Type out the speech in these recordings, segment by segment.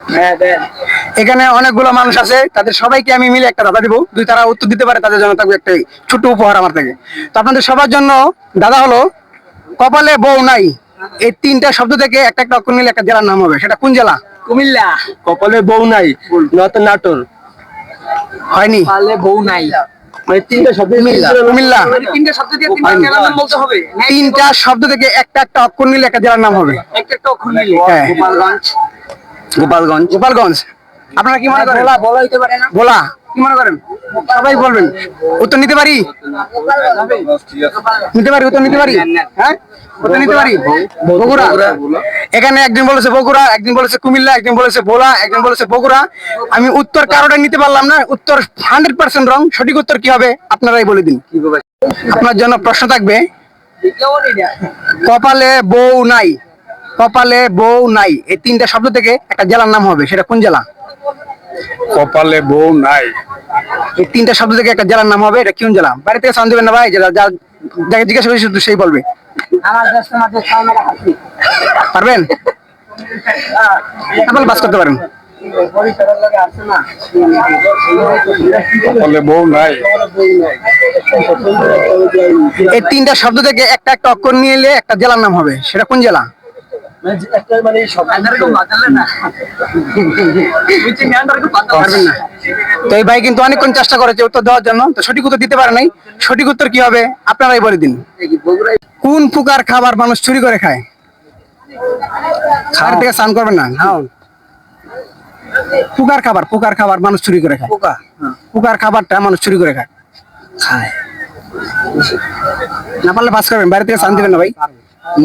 হ্যাঁ এখানে অনেকগুলো মানুষ আছে তাদের সবাইকে আমি মিলে একটা দাদা দিব। দুই তারা উত্তর দিতে পারে তাদের জন্য থাকবে একটা ছোট্ট উপহার আমার থেকে। তো আপনাদের সবার জন্য দাদা হলো কপালে বউ নাই। এই তিনটা শব্দ থেকে একটা একটা অক্ষর নিলে একটা জেলার নাম হবে। সেটা কোন জেলা? কুমিল্লা। কপালে বউ নাই নত নাটোর। হয়নি? পালে বউ নাই। মানে তিনটা শব্দ মানে তিনটা শব্দ থেকে একটা একটা অক্ষর নিলে একটা জেলার নাম হবে। একটা একটা অক্ষর নিলে। হ্যাঁ। গোপালগঞ্জ। গোপালগঞ্জ। গোপালগঞ্জ। আপনারা কি মনে করেন? বলা বলা হইতে পারে না। বলা কি মনে করেন? সবাই বলবেন। উত্তর নিতে পারি? নিতে পারি উত্তর নিতে পারি? হ্যাঁ? উত্তর নিতে পারি? বগুড়া। এখানে একদিন বলেছে বগুড়া একদিন বলেছে কুমিল্লা একদিন বলেছে ভোলা একদিন বলেছে বগুড়া। আমি উত্তর কারোটা নিতে পারলাম না। উত্তর হান্ড্রেড পার্সেন্ট রং। সঠিক উত্তর কি হবে? আপনারাই বলে দিন। আপনার জন্য প্রশ্ন থাকবে কপালে বউ নাই। কপালে বউ নাই এই তিনটা শব্দ থেকে একটা জেলার নাম হবে সেটা কোন জেলা? কপালে বউ নাই। এই তিনটা শব্দ থেকে একটা জেলার নাম হবে এটা কোন জেলা? বাড়ি থেকে সাউন্ড দেবেন না ভাই যারা যা- যাকে জিজ্ঞাসা করি শুধু সেই বলবে। পারবেন? তাহলে বাস করতে পারেন। বউ নাই। এই তিনটা শব্দ থেকে একটা একটা অক্ষর নিয়ে এলে একটা জেলার নাম হবে সেটা কোন জেলা? মানে এরকম বাতালে না। বুঝছি না এরকম পারবেন না। তো এই ভাই কিন্তু অনেকক্ষণ চেষ্টা করেছে উত্তর দেওয়ার জন্য তো সঠিক উত্তর দিতে পারে নাই। সঠিক উত্তর কি হবে? আপনারাই বলে দিন। কোন প্রকার খাবার মানুষ চুরি করে খায়? খাবার থেকে স্নান করবেন না? পুকার খাবার পুকার খাবার মানুষ চুরি করে খায়। পোকা পুকার খাবারটা মানুষ চুরি করে খায়। খায়। না পারলে পাস করবেন বাইরে থেকে স্নান দিবেন না ভাই।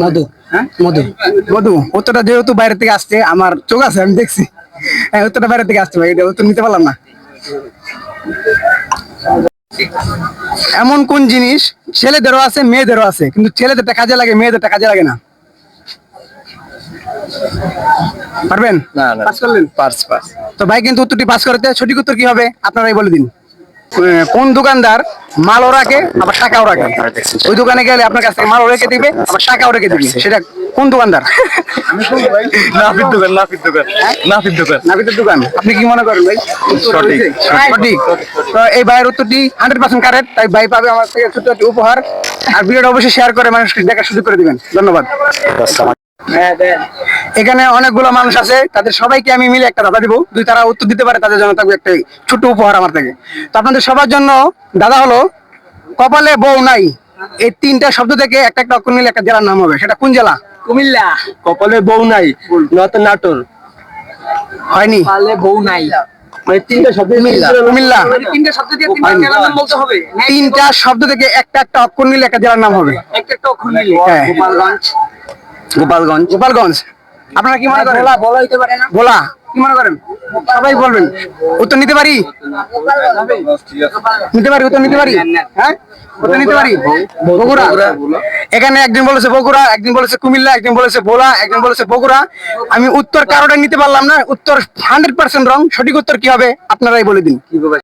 মধু। হ্যাঁ মধু। মধু উত্তরটা যেহেতু বাইরে থেকে আসছে আমার চোখ আছে আমি দেখছি। হ্যাঁ উত্তরটা বাইরে থেকে আসছে ভাই এটা উত্তর নিতে পারলাম না। এমন কোন জিনিস ছেলেদেরও আছে মেয়েদেরও আছে কিন্তু ছেলেদেরটা কাজে লাগে মেয়েদেরটা কাজে লাগে না। পারবেন? না। পাস করলেন? পার্স পার্স তো ভাই কিন্তু উত্তরটি পাস করতে সঠিক উত্তর কি হবে? আপনারাই বলে দিন। কোন দোকানদার মালও রাখে আবার টাকাও রাখে ওই দোকানে গেলে আপনার কাছ থেকে মালও রেখে দিবে আবার টাকাও রেখে দিবে। সেটা কোন দোকানদার? নাফির দোকান নাফির দোকান নাফির দোকান। নাবিদের দোকান। আপনি কি মনে করেন ভাই? সঠিক, সঠিক। তো এই ভাইয়ের উত্তরটি হান্ড্রেড পার্সেন্ট কারেক্ট তাই ভাই পাবে আমার থেকে ছোট্ট একটি উপহার। আর ভিডিওটা অবশ্যই শেয়ার করে মানুষকে দেখার সুযোগ করে দিবেন। ধন্যবাদ। হ্যাঁ এখানে অনেকগুলো মানুষ আছে তাদের সবাইকে আমি মিলে একটা দাদা দিব। দুই তারা উত্তর দিতে পারে তাদের জন্য থাকবে একটা ছোট্ট উপহার আমার থেকে। তো আপনাদের সবার জন্য দাদা হলো কপালে বউ নাই। এই তিনটা শব্দ থেকে একটা একটা অক্ষর নিলে একটা জেলার নাম হবে। সেটা কোন জেলা? কুমিল্লা। কপালে বউ নাই নত নাটোর। হয়নি? পালে বউ নাই। মানে তিনটা শব্দ মানে তিনটা শব্দ থেকে একটা একটা অক্ষর নিলে একটা জেলার নাম হবে। একটা একটা অক্ষর নিলে। হ্যাঁ। গোপালগঞ্জ। গোপালগঞ্জ। গোপালগঞ্জ। আপনারা কি মনে করেন? বলা বলা হইতে পারে না। বলা কি মনে করেন? সবাই বলবেন। উত্তর নিতে পারি? নিতে পারি উত্তর নিতে পারি? হ্যাঁ? উত্তর নিতে পারি? বগুড়া। এখানে একদিন বলেছে বগুড়া একদিন বলেছে কুমিল্লা একদিন বলেছে ভোলা একদিন বলেছে বগুড়া। আমি উত্তর কারোটা নিতে পারলাম না। উত্তর হান্ড্রেড পার্সেন্ট রং সঠিক উত্তর কি হবে? আপনারাই বলে দিন।